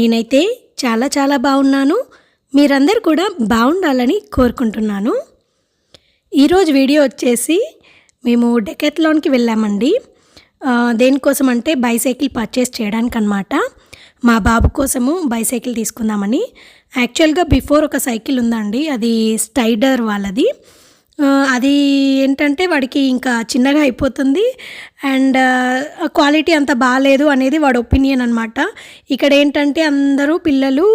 నేనైతే చాలా చాలా బాగున్నాను. మీరందరూ కూడా బాగుండాలని కోరుకుంటున్నాను. ఈరోజు వీడియో వచ్చేసి మేము డెకెత్లాన్కి వెళ్ళామండి. దేనికోసం అంటే బైసైకిల్ పర్చేస్ చేయడానికి అనమాట మా బాబు కోసము బైసైకిల్ తీసుకుందామని. యాక్చువల్గా బిఫోర్ ఒక సైకిల్ ఉందండి. అది స్టైడర్ వాళ్ళది. అది ఏంటంటే వాడికి ఇంకా చిన్నగా అయిపోతుంది. అండ్ క్వాలిటీ అంత బాగాలేదు అనేది వాడి ఒపీనియన్ అనమాట ఇక్కడ ఏంటంటే అందరూ పిల్లలు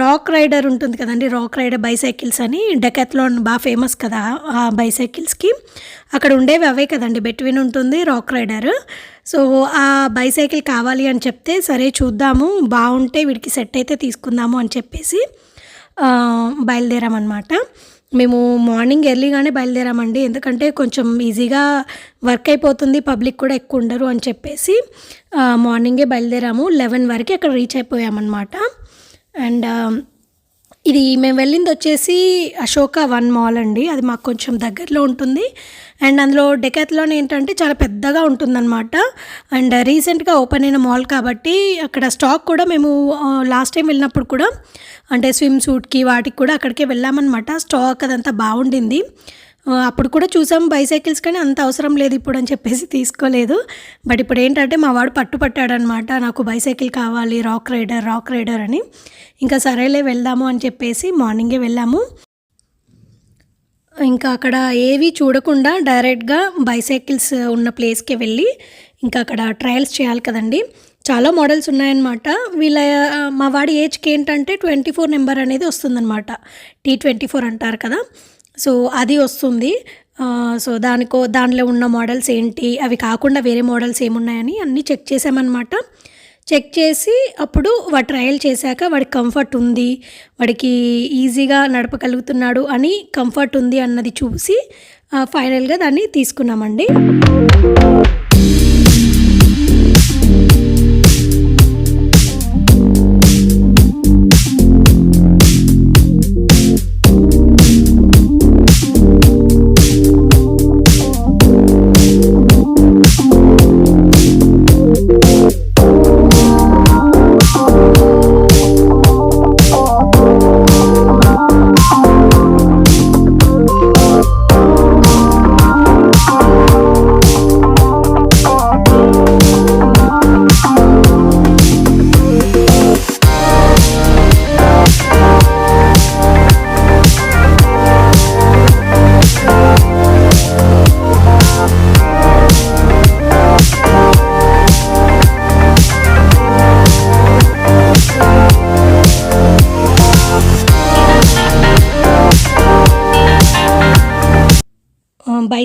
రాక్ రైడర్ ఉంటుంది కదండి రాక్ రైడర్ బైసైకిల్స్ అని డెకాత్లాన్ బాగా ఫేమస్ కదా ఆ బైసైకిల్స్కి. అక్కడ ఉండేవి అవే కదండి బెట్వీన్ ఉంటుంది రాక్ రైడర్. సో ఆ బైసైకిల్ కావాలి అని చెప్తే సరే చూద్దాము బాగుంటే వీడికి సెట్ అయితే తీసుకుందాము అని చెప్పేసి బయలుదేరామన్నమాట. మేము మార్నింగ్ ఎర్లీగానే బయలుదేరామండి. ఎందుకంటే కొంచెం ఈజీగా వర్క్ అయిపోతుంది. పబ్లిక్ కూడా ఎక్కువ ఉండరు అని చెప్పేసి మార్నింగే బయలుదేరాము. లెవెన్ వరకు అక్కడ రీచ్ అయిపోయామన్నమాట. అండ్ ఇది మేము వెళ్ళింది వచ్చేసి అశోక వన్ మాల్ అండి. అది మాకు కొంచెం దగ్గరలో ఉంటుంది. అండ్ అందులో డెకాత్లోన్ ఏంటంటే చాలా పెద్దగా ఉంటుందన్నమాట. అండ్ రీసెంట్గా ఓపెన్ అయిన మాల్ కాబట్టి అక్కడ స్టాక్ కూడా మేము లాస్ట్ టైం వెళ్ళినప్పుడు కూడా అంటే స్విమ్ సూట్కి వాటికి కూడా అక్కడికే వెళ్ళామన్నమాట. స్టాక్ అదంతా బాగుండింది. అప్పుడు కూడా చూసాం బైసైకిల్స్ కానీ అంత అవసరం లేదు ఇప్పుడు అని చెప్పేసి తీసుకోలేదు. బట్ ఇప్పుడు ఏంటంటే మా వాడు పట్టు పట్టాడనమాట నాకు బైసైకిల్ కావాలి రాక్ రైడర్ రాక్ రైడర్ అని. ఇంకా సరేలే వెళ్దాము అని చెప్పేసి మార్నింగే వెళ్ళాము. ఇంకా అక్కడ ఏవి చూడకుండా డైరెక్ట్గా బైసైకిల్స్ ఉన్న ప్లేస్కి వెళ్ళి ఇంకా అక్కడ ట్రయల్స్ చేయాలి కదండి. చాలా మోడల్స్ ఉన్నాయన్నమాట. వీళ్ళ మా వాడి ఏజ్కి ఏంటంటే ట్వంటీ ఫోర్ నెంబర్ అనేది వస్తుందన్నమాట. టీ ట్వంటీ ఫోర్ అంటారు కదా. సో అది వస్తుంది. సో దానికో దానిలో ఉన్న మోడల్స్ ఏంటి? అవి కాకుండా వేరే మోడల్స్ ఏమున్నాయని అన్నీ చెక్ చేసామన్నమాట. చెక్ చేసి అప్పుడు వాడు ట్రయల్ చేశాక వాడికి కంఫర్ట్ ఉంది. వాడికి ఈజీగా నడపగలుగుతున్నాడు అని కంఫర్ట్ ఉంది అన్నది చూసి ఫైనల్గా దాన్ని తీసుకున్నామండి.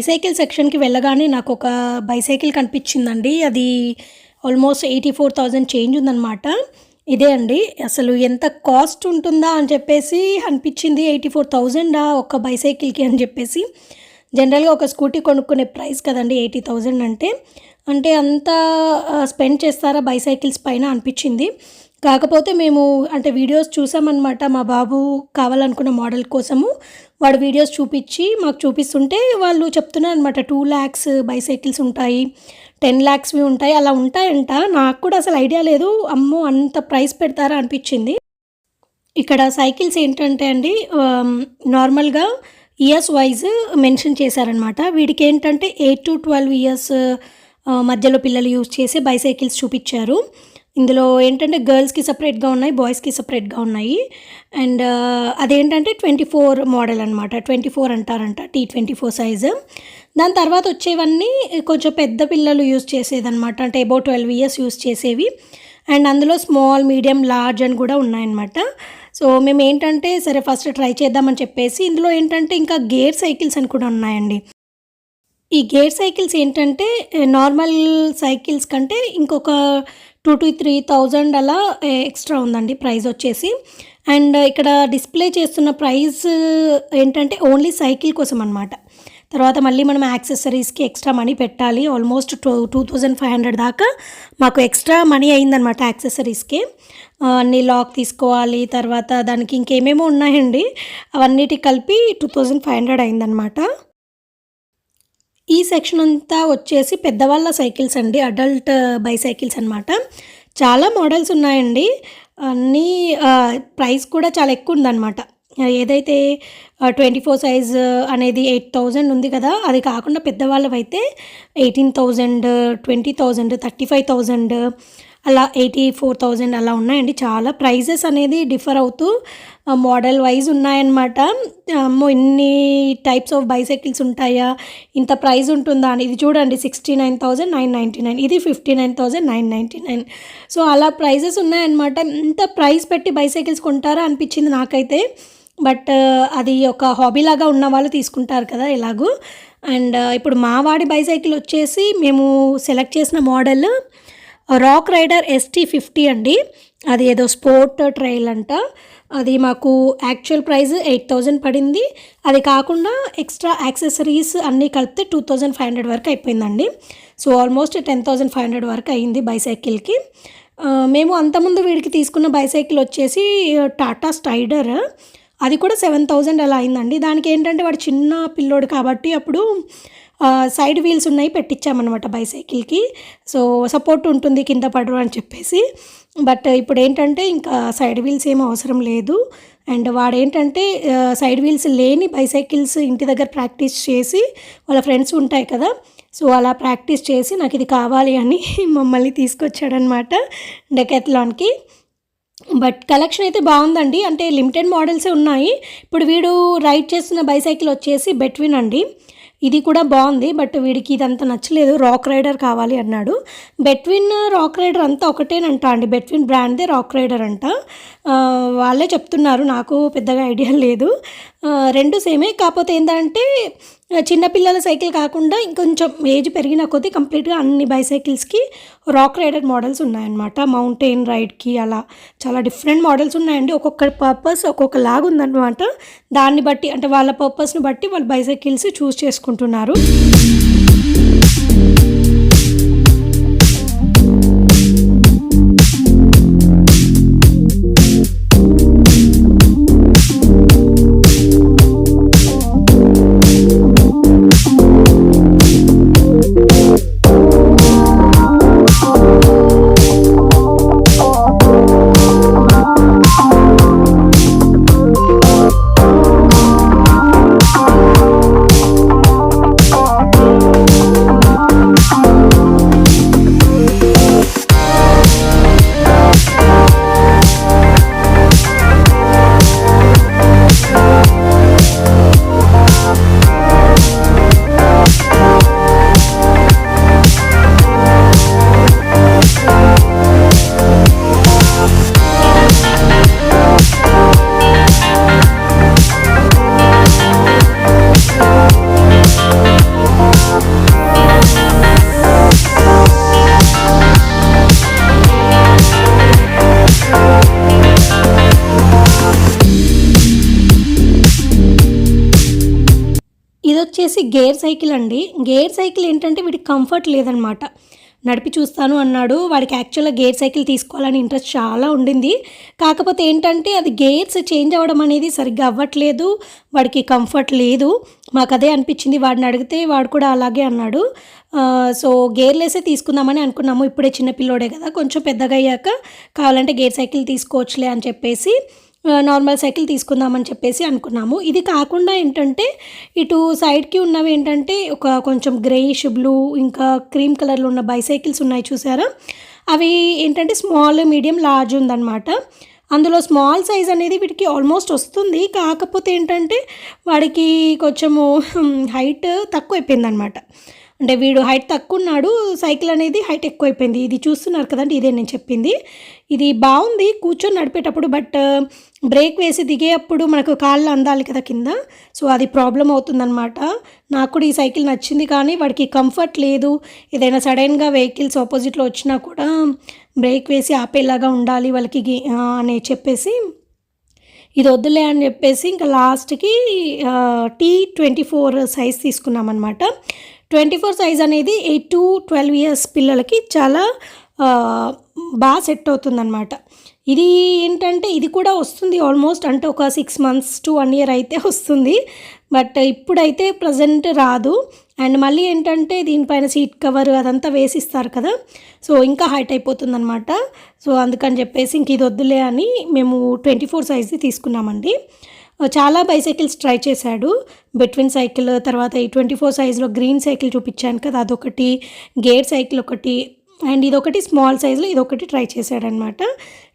బైసైకిల్ సెక్షన్కి వెళ్ళగానే నాకు ఒక బైసైకిల్ కనిపించిందండి. అది almost eighty four thousand change ఉందన్నమాట. ఇదే అండి. అసలు ఎంత కాస్ట్ ఉంటుందా అని చెప్పేసి అనిపించింది. ఎయిటీ ఫోర్ థౌజండా ఒక బైసైకిల్కి అని చెప్పేసి. జనరల్గా ఒక స్కూటీ కొనుక్కునే ప్రైస్ కదండి ఎయిటీ థౌజండ్ అంటే. అంటే అంత స్పెండ్ చేస్తారా బైసైకిల్స్ పైన అనిపించింది. కాకపోతే మేము అంటే వీడియోస్ చూసామన్నమాట మా బాబు కావాలనుకున్న మోడల్ కోసము. వాడు వీడియోస్ చూపించి మాకు చూపిస్తుంటే వాళ్ళు చెప్తున్నారు అనమాట టూ ల్యాక్స్ బైసైకిల్స్ ఉంటాయి టెన్ ల్యాక్స్వి ఉంటాయి అలా ఉంటాయంట. నాకు కూడా అసలు ఐడియా లేదు అమ్మో అంత ప్రైస్ పెడతారా అనిపించింది. ఇక్కడ సైకిల్స్ ఏంటంటే అండి నార్మల్గా ఇయర్స్ వైజ్ మెన్షన్ చేశారనమాట వీడికి ఏంటంటే ఎయిట్ టు ట్వెల్వ్ ఇయర్స్ మధ్యలో పిల్లలు యూజ్ చేసే బైసైకిల్స్ చూపించారు. ఇందులో ఏంటంటే గర్ల్స్కి సపరేట్గా ఉన్నాయి బాయ్స్కి సపరేట్గా ఉన్నాయి. అండ్ అదేంటంటే ట్వంటీ ఫోర్ మోడల్ అనమాట ట్వంటీ ఫోర్ అంటారంట టీ ట్వంటీ ఫోర్ సైజు. దాని తర్వాత వచ్చేవన్నీ కొంచెం పెద్ద పిల్లలు యూజ్ చేసేదన్నమాట. అంటే అబౌట్ ట్వెల్వ్ ఇయర్స్ యూజ్ చేసేవి. అండ్ అందులో స్మాల్ మీడియం లార్జ్ అని కూడా ఉన్నాయన్నమాట. సో మేము ఏంటంటే సరే ఫస్ట్ ట్రై చేద్దామని చెప్పేసి ఇందులో ఏంటంటే ఇంకా గేర్ సైకిల్స్ అని కూడా ఉన్నాయండి. ఈ గేర్ సైకిల్స్ ఏంటంటే నార్మల్ సైకిల్స్ కంటే ఇంకొక టూ టు త్రీ థౌజండ్ అలా ఎక్స్ట్రా ఉందండి ప్రైస్ వచ్చేసి. అండ్ ఇక్కడ డిస్ప్లే చేస్తున్న ప్రైస్ ఏంటంటే ఓన్లీ సైకిల్ కోసం అనమాట తర్వాత మళ్ళీ మనం యాక్సెసరీస్కి ఎక్స్ట్రా మనీ పెట్టాలి. Almost two two thousand five hundred దాకా మాకు ఎక్స్ట్రా మనీ అయిందనమాట యాక్సెసరీస్కి. అన్ని లాక్ తీసుకోవాలి. తర్వాత దానికి ఇంకేమేమో ఉన్నాయండి అవన్నిటి కలిపి టూ థౌజండ్ ఫైవ్ హండ్రెడ్ అయిందనమాట ఈ సెక్షన్ అంతా వచ్చేసి పెద్దవాళ్ళ సైకిల్స్ అండి అడల్ట్ బైసైకిల్స్ అనమాట చాలా మోడల్స్ ఉన్నాయండి. అన్నీ ప్రైస్ కూడా చాలా ఎక్కువ ఉందన్నమాట. ఏదైతే ట్వంటీ ఫోర్ సైజ్ అనేది ఎయిట్ థౌజండ్ ఉంది కదా అది కాకుండా పెద్దవాళ్ళవైతే eighteen thousand twenty thousand thirty five thousand అలా ఎయిటీ ఫోర్ థౌజండ్ అలా ఉన్నాయండి. చాలా ప్రైజెస్ అనేది డిఫర్ అవుతూ మోడల్ వైజ్ ఉన్నాయన్నమాట. అమ్మో ఇన్ని టైప్స్ ఆఫ్ బైసైకిల్స్ ఉంటాయా? ఇంత ప్రైస్ ఉంటుందా అని. ఇది చూడండి sixty nine thousand nine ninety nine. ఇది fifty nine thousand nine ninety nine. So అలా ప్రైజెస్ ఉన్నాయన్నమాట. ఇంత ప్రైస్ పెట్టి బైసైకిల్స్ కొంటారా అనిపించింది నాకైతే. బట్ అది ఒక హాబీ లాగా ఉన్న వాళ్ళు తీసుకుంటారు కదా ఎలాగూ. అండ్ ఇప్పుడు మా వాడి బైసైకిల్ వచ్చేసి మేము సెలెక్ట్ చేసిన model Rockrider ST fifty అండి. అది ఏదో స్పోర్ట్ ట్రైల్ అంట. అది మాకు యాక్చువల్ ప్రైస్ ఎయిట్ థౌజండ్ పడింది. అది కాకుండా ఎక్స్ట్రా యాక్సెసరీస్ అన్నీ కలిపితే టూ థౌజండ్ ఫైవ్ హండ్రెడ్ వరకు అయిపోయిందండి. So almost ten thousand five hundred వరకు అయింది బైసైకిల్కి. మేము అంతకుముందు వీడికి తీసుకున్న బైసైకిల్ వచ్చేసి టాటా స్టైడర్. అది కూడా సెవెన్ థౌజండ్ అలా అయిందండి. దానికి ఏంటంటే వాడు చిన్న పిల్లోడు కాబట్టి అప్పుడు సైడ్ వీల్స్ ఉన్నాయి పెట్టించామన్నమాట బైసైకిల్కి సో సపోర్ట్ ఉంటుంది కింద పడరు అని చెప్పేసి. బట్ ఇప్పుడు ఏంటంటే ఇంకా సైడ్ వీల్స్ ఏం అవసరం లేదు. అండ్ వాడు ఏంటంటే సైడ్ వీల్స్ లేని బైసైకిల్స్ ఇంటి దగ్గర ప్రాక్టీస్ చేసి వాళ్ళ ఫ్రెండ్స్ ఉంటాయి కదా. సో అలా ప్రాక్టీస్ చేసి నాకు ఇది కావాలి అని మమ్మల్ని తీసుకొచ్చాడనమాట డెకెత్లాన్కి బట్ కలెక్షన్ అయితే బాగుందండి. అంటే లిమిటెడ్ మోడల్సే ఉన్నాయి. ఇప్పుడు వీడు రైడ్ చేస్తున్న బైసైకిల్ వచ్చేసి బెట్విన్ అండి. ఇది కూడా బాగుంది బట్ వీడికి ఇదంతా నచ్చలేదు. రాక్ రైడర్ కావాలి అన్నాడు. బెట్విన్ రాక్ రైడర్ అంతా ఒకటేనంట అండి. బెట్విన్ బ్రాండ్దే రాక్ రైడర్ అంట. వాళ్ళే చెప్తున్నారు. నాకు పెద్దగా ఐడియా లేదు. రెండు సేమే. కాకపోతే ఏంటంటే చిన్నపిల్లల సైకిల్ కాకుండా ఇంకొంచెం ఏజ్ పెరిగిన కొద్దీ కంప్లీట్గా అన్ని బైసైకిల్స్కి రాక్ రైడర్ మోడల్స్ ఉన్నాయన్నమాట. మౌంటైన్ రైడ్కి అలా చాలా డిఫరెంట్ మోడల్స్ ఉన్నాయండి. ఒక్కొక్క పర్పస్ ఒక్కొక్క లాగా ఉందన్నమాట. దాన్ని బట్టి అంటే వాళ్ళ పర్పస్ని బట్టి వాళ్ళు బైసైకిల్స్ చూస్ చేసుకుంటున్నారు. వచ్చేసి గేర్ సైకిల్ అండి. గేర్ సైకిల్ ఏంటంటే వీడికి కంఫర్ట్ లేదనమాట. నడిపి చూస్తాను అన్నాడు. వాడికి యాక్చువల్గా గేర్ సైకిల్ తీసుకోవాలని ఇంట్రెస్ట్ చాలా ఉండింది. కాకపోతే ఏంటంటే అది గేర్స్ చేంజ్ అవ్వడం అనేది సరిగ్గా అవ్వట్లేదు. వాడికి కంఫర్ట్ లేదు. మాకు అదే అనిపించింది. వాడిని అడిగితే వాడు కూడా అలాగే అన్నాడు. సో గేర్లేసే తీసుకుందామని అనుకున్నాము. ఇప్పుడే చిన్నపిల్లోడే కదా. కొంచెం పెద్దగా అయ్యాక కావాలంటే గేర్ సైకిల్ తీసుకోవచ్చులే అని చెప్పేసి నార్మల్ సైకిల్ తీసుకుందామని చెప్పేసి అనుకున్నాము. ఇది కాకుండా ఏంటంటే ఇటు సైడ్కి ఉన్నవి ఏంటంటే ఒక కొంచెం గ్రేయిష్ బ్లూ ఇంకా క్రీమ్ కలర్లో ఉన్న బైసైకిల్స్ ఉన్నాయి చూసారా? అవి ఏంటంటే స్మాల్ మీడియం లార్జ్ ఉందన్నమాట. అందులో స్మాల్ సైజ్ అనేది వీటికి ఆల్మోస్ట్ వస్తుంది. కాకపోతే ఏంటంటే వాడికి కొంచెము హైట్ తక్కువ అయిపోయింది అనమాట అంటే వీడు హైట్ తక్కువ ఉన్నాడు సైకిల్ అనేది హైట్ ఎక్కువైపోయింది. ఇది చూస్తున్నారు కదండి ఇదే నేను చెప్పింది. ఇది బాగుంది కూర్చొని నడిపేటప్పుడు బట్ బ్రేక్ uh, వేసి దిగేటప్పుడు మనకు కాళ్ళు అందాలి కదా కింద. సో అది ప్రాబ్లం అవుతుందన్నమాట. నాకు కూడా ఈ సైకిల్ నచ్చింది కానీ వాడికి కంఫర్ట్ లేదు. ఏదైనా సడన్గా వెహికల్స్ ఆపోజిట్లో వచ్చినా కూడా బ్రేక్ వేసి ఆపేలాగా ఉండాలి వాళ్ళకి అని చెప్పేసి ఇది వద్దులే అని చెప్పేసి ఇంకా లాస్ట్కి T uh, twenty four size తీసుకున్నాం అనమాట ట్వంటీ ఫోర్ సైజ్ అనేది ఎయిట్ టు ట్వెల్వ్ ఇయర్స్ పిల్లలకి చాలా బాగా సెట్ అవుతుందన్నమాట. ఇది ఏంటంటే ఇది కూడా వస్తుంది ఆల్మోస్ట్ అంటే ఒక six months to one year అయితే వస్తుంది. బట్ ఇప్పుడైతే ప్రజెంట్ రాదు. అండ్ మళ్ళీ ఏంటంటే దీనిపైన సీట్ కవర్ అదంతా వేసిస్తారు కదా. సో ఇంకా హైట్ అయిపోతుంది అనమాట సో అందుకని చెప్పేసి ఇంక ఇది వద్దులే అని మేము ట్వంటీ ఫోర్ సైజ్ది తీసుకున్నామండి. చాలా బైసైకిల్స్ ట్రై చేశాడు. బిట్వీన్ సైకిల్ తర్వాత ఈ ట్వంటీ ఫోర్ సైజ్లో గ్రీన్ సైకిల్ చూపించాను కదా అదొకటి గేర్ సైకిల్ ఒకటి అండ్ ఇదొకటి స్మాల్ సైజులో ఇదొకటి ట్రై చేశాడనమాట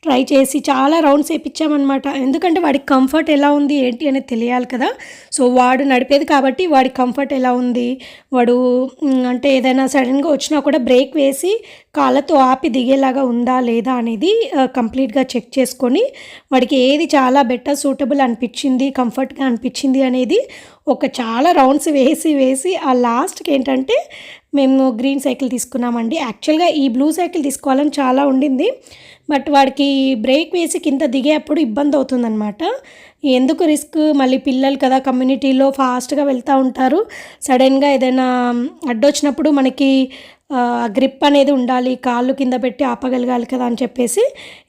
ట్రై చేసి చాలా రౌండ్స్ వేయించామన్నమాట ఎందుకంటే వాడికి కంఫర్ట్ ఎలా ఉంది ఏంటి అనేది తెలియాలి కదా. సో వాడు నడిపేది కాబట్టి వాడి కంఫర్ట్ ఎలా ఉంది. వాడు అంటే ఏదైనా సడన్గా వచ్చినా కూడా బ్రేక్ వేసి కాళ్ళతో ఆపి దిగేలాగా ఉందా లేదా అనేది కంప్లీట్గా చెక్ చేసుకొని వాడికి ఏది చాలా బెటర్ సూటబుల్ అనిపించింది కంఫర్ట్గా అనిపించింది అనేది ఒక చాలా రౌండ్స్ వేసి వేసి ఆ లాస్ట్కి ఏంటంటే మేము గ్రీన్ సైకిల్ తీసుకున్నామండి. యాక్చువల్గా ఈ బ్లూ సైకిల్ తీసుకోవాలని చాలా ఉండింది. బట్ వాడికి బ్రేక్ వేసి కింద దిగేప్పుడు ఇబ్బంది అవుతుందన్నమాట. ఎందుకు రిస్క్? మళ్ళీ పిల్లలు కదా కమ్యూనిటీలో ఫాస్ట్గా వెళ్తూ ఉంటారు. సడన్గా ఏదైనా అడ్డొచ్చినప్పుడు మనకి గ్రిప్ అనేది ఉండాలి కాళ్ళు కింద పెట్టి ఆపగలగాలి కదా అని చెప్పేసి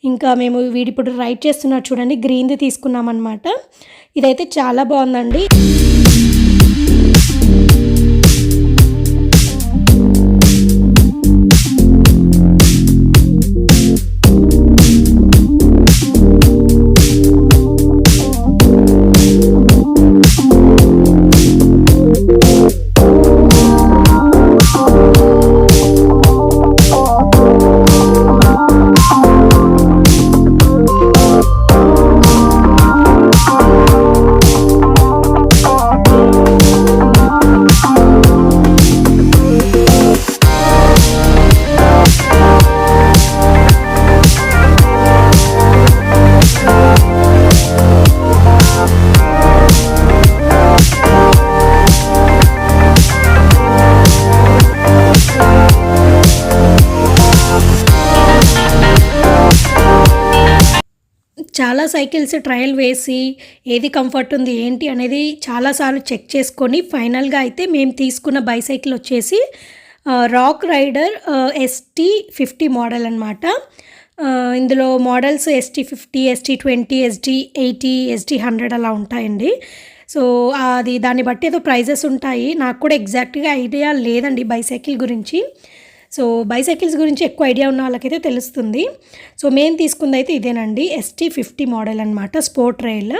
ఇంకా మేము వీడిప్పుడు రైడ్ చేస్తున్నారు చూడండి గ్రీన్ది తీసుకున్నామన్నమాట. ఇదైతే చాలా బాగుందండి. చాలా సైకిల్స్ ట్రయల్ వేసి ఏది కంఫర్ట్ ఉంది ఏంటి అనేది చాలాసార్లు చెక్ చేసుకొని ఫైనల్గా అయితే మేము తీసుకున్న బైసైకిల్ వచ్చేసి Rockrider ST fifty model అనమాట ఇందులో models ST fifty ST twenty ST eighty ST hundred అలా ఉంటాయండి. సో అది దాన్ని బట్టి ఏదో ప్రైజెస్ ఉంటాయి. నాకు కూడా ఎగ్జాక్ట్గా ఐడియా లేదండి బైసైకిల్ గురించి. సో బైసైకిల్స్ గురించి ఎక్కువ ఐడియా ఉన్న వాళ్ళకైతే తెలుస్తుంది. సో మేము తీసుకుంది అయితే ఇదేనండి ఎస్టీ ఫిఫ్టీ మోడల్ అనమాట స్పోర్ట్ రైల్.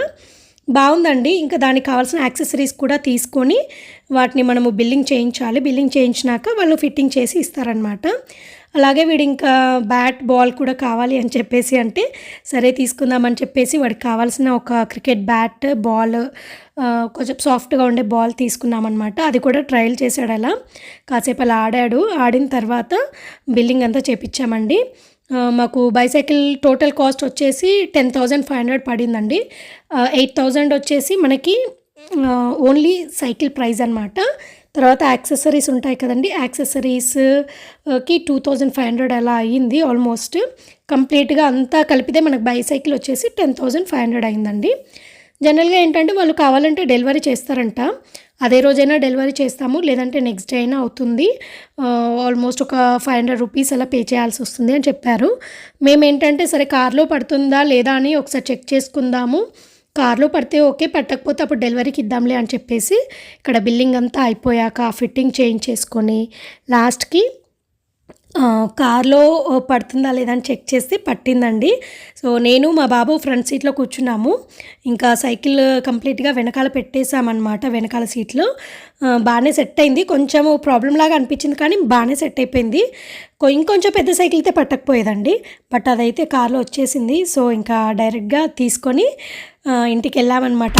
బాగుందండి. ఇంకా దానికి కావాల్సిన యాక్సెసరీస్ కూడా తీసుకొని వాటిని మనము బిల్లింగ్ చేయించాలి. బిల్లింగ్ చేయించినాక వాళ్ళు ఫిట్టింగ్ చేసి ఇస్తారనమాట అలాగే వీడు ఇంకా బ్యాట్ బాల్ కూడా కావాలి అని చెప్పేసి అంటే సరే తీసుకుందామని చెప్పేసి వాడికి కావాల్సిన ఒక క్రికెట్ బ్యాట్ బాల్ కొంచెం సాఫ్ట్గా ఉండే బాల్ తీసుకున్నామన్నమాట అది కూడా ట్రయల్ చేశాడు అలా. కాసేపు అలా ఆడాడు. ఆడిన తర్వాత బిల్లింగ్ అంతా చేపించామండి మాకు బైసైకిల్ టోటల్ కాస్ట్ వచ్చేసి టెన్ థౌజండ్ ఫైవ్ హండ్రెడ్ పడిందండి. ఎయిట్ థౌజండ్ వచ్చేసి మనకి ఓన్లీ సైకిల్ ప్రైస్ అనమాట తర్వాత యాక్సెసరీస్ ఉంటాయి కదండి. యాక్సెసరీస్కి టూ థౌజండ్ ఫైవ్ హండ్రెడ్ అలా అయ్యింది ఆల్మోస్ట్. కంప్లీట్గా అంతా కలిపితే మనకు బైసైకిల్ వచ్చేసి టెన్ థౌజండ్ ఫైవ్ హండ్రెడ్ అయిందండి జనరల్గా ఏంటంటే వాళ్ళు కావాలంటే డెలివరీ చేస్తారంట. అదే రోజైనా డెలివరీ చేస్తాము లేదంటే నెక్స్ట్ డే అయినా అవుతుంది. ఆల్మోస్ట్ ఒక ఫైవ్ హండ్రెడ్ రూపీస్ అలా పే చేయాల్సి వస్తుంది అని చెప్పారు. మేము ఏంటంటే సరే కార్లో పడుతుందా లేదా అని ఒకసారి చెక్ చేసుకుందాము. కార్లో పడితే ఓకే పట్టకపోతే అప్పుడు డెలివరీకి ఇద్దాంలే అని చెప్పేసి ఇక్కడ బిల్లింగ్ అంతా అయిపోయాక ఫిట్టింగ్ చేయించేసుకొని లాస్ట్కి కార్లో పడుతుందా లేదా అని చెక్ చేస్తే పట్టిందండి. సో నేను మా బాబు ఫ్రంట్ సీట్లో కూర్చున్నాము. ఇంకా సైకిల్ కంప్లీట్గా వెనకాల పెట్టేశామన్నమాట వెనకాల సీట్లో. బాగానే సెట్ అయింది. కొంచెం ప్రాబ్లం లాగా అనిపించింది కానీ బాగానే సెట్ అయిపోయింది. కొ- ఇంకొంచెం పెద్ద సైకిల్ అయితే పట్టకపోయేదండి. బట్ అదైతే కార్లో వచ్చేసింది. సో ఇంకా డైరెక్ట్గా తీసుకొని ఇంటికి వెళ్ళామన్నమాట.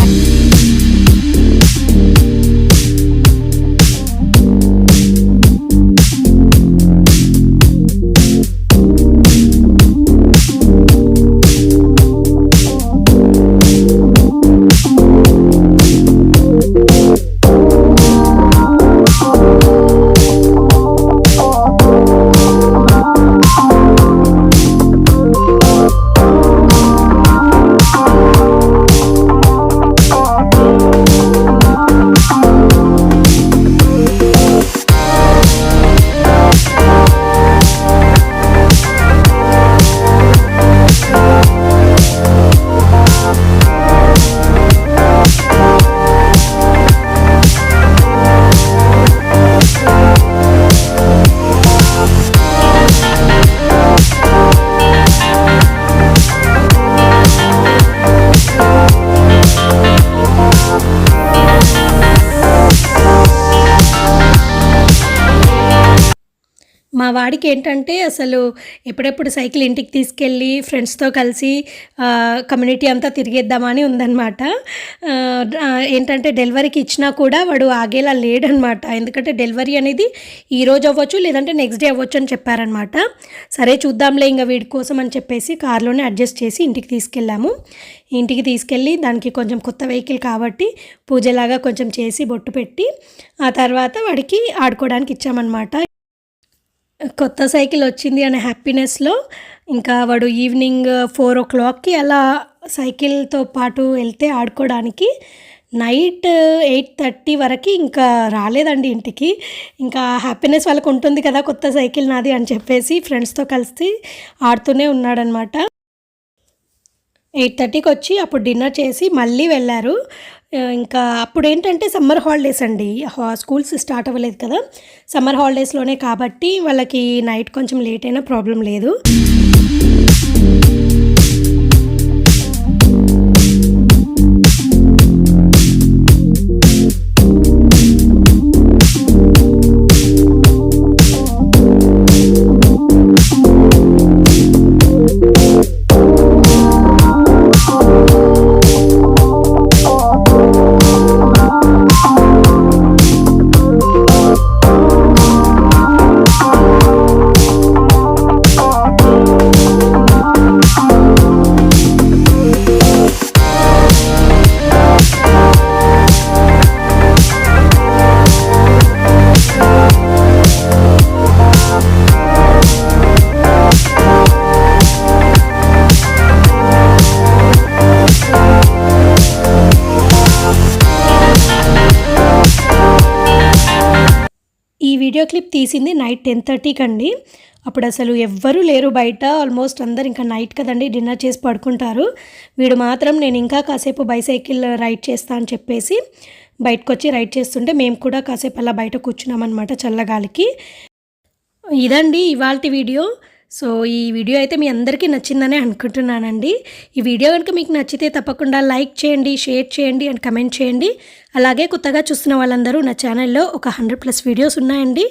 మా వాడికి ఏంటంటే అసలు ఎప్పుడెప్పుడు సైకిల్ ఇంటికి తీసుకెళ్ళి ఫ్రెండ్స్తో కలిసి కమ్యూనిటీ అంతా తిరిగేద్దామని ఉందన్నమాట. ఏంటంటే డెలివరీకి ఇచ్చినా కూడా వాడు ఆగేలా లేడనమాట ఎందుకంటే డెలివరీ అనేది ఈ రోజు అవ్వచ్చు లేదంటే నెక్స్ట్ డే అవ్వచ్చు అని చెప్పారనమాట సరే చూద్దాంలే ఇంకా వీడి కోసం అని చెప్పేసి కార్లోనే అడ్జస్ట్ చేసి ఇంటికి తీసుకెళ్ళాము. ఇంటికి తీసుకెళ్ళి దానికి కొంచెం కొత్త వెహికల్ కాబట్టి పూజలాగా కొంచెం చేసి బొట్టు పెట్టి ఆ తర్వాత వాడికి ఆడుకోవడానికి ఇచ్చామన్నమాట. కొత్త సైకిల్ వచ్చింది అనే హ్యాపీనెస్లో ఇంకా వాడు ఈవినింగ్ ఫోర్ ఓ క్లాక్కి అలా సైకిల్తో పాటు వెళ్తే ఆడుకోవడానికి. నైట్ ఎయిట్ థర్టీ వరకు ఇంకా రాలేదండి ఇంటికి. ఇంకా హ్యాపీనెస్ వాళ్ళకు ఉంటుంది కదా కొత్త సైకిల్ నాది అని చెప్పేసి ఫ్రెండ్స్తో కలిసి ఆడుతూనే ఉన్నాడనమాట. ఎయిట్ థర్టీకి వచ్చి అప్పుడు డిన్నర్ చేసి మళ్ళీ వెళ్ళారు. ఇంకా అప్పుడు ఏంటంటే సమ్మర్ హాలిడేస్ అండి. హా- స్కూల్స్ స్టార్ట్ అవ్వలేదు కదా. సమ్మర్ హాలిడేస్లోనే కాబట్టి వాళ్ళకి నైట్ కొంచెం లేట్ అయినా ప్రాబ్లం లేదు. వీడియో క్లిప్ తీసింది నైట్ టెన్ థర్టీకి అండి అప్పుడు అసలు ఎవ్వరూ లేరు బయట. ఆల్మోస్ట్ అందరు ఇంకా నైట్ కదండి డిన్నర్ చేసి పడుకుంటారు. వీడు మాత్రం నేను ఇంకా కాసేపు బైసైకిల్ రైడ్ చేస్తా అని చెప్పేసి బయటకు వచ్చి రైడ్ చేస్తుంటే మేము కూడా కాసేపు అలా బయట కూర్చున్నామన్నమాట చల్లగాలికి. ఇదండి ఇవాళ వీడియో. సో ఈ వీడియో అయితే మీ అందరికీ నచ్చిందనే అనుకుంటున్నానండి. ఈ వీడియో కనుక మీకు నచ్చితే తప్పకుండా లైక్ చేయండి షేర్ చేయండి అండ్ కమెంట్ చేయండి. అలాగే కొత్తగా చూస్తున్న వాళ్ళందరూ నా ఛానల్లో ఒక హండ్రెడ్ ప్లస్ వీడియోస్ ఉన్నాయండి.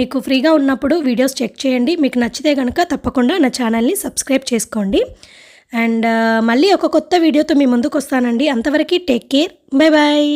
మీకు ఫ్రీగా ఉన్నప్పుడు వీడియోస్ చెక్ చేయండి. మీకు నచ్చితే కనుక తప్పకుండా నా ఛానల్ని సబ్స్క్రైబ్ చేసుకోండి. అండ్ మళ్ళీ ఒక కొత్త వీడియోతో మీ ముందుకు వస్తానండి. అంతవరకు టేక్ కేర్. Bye bye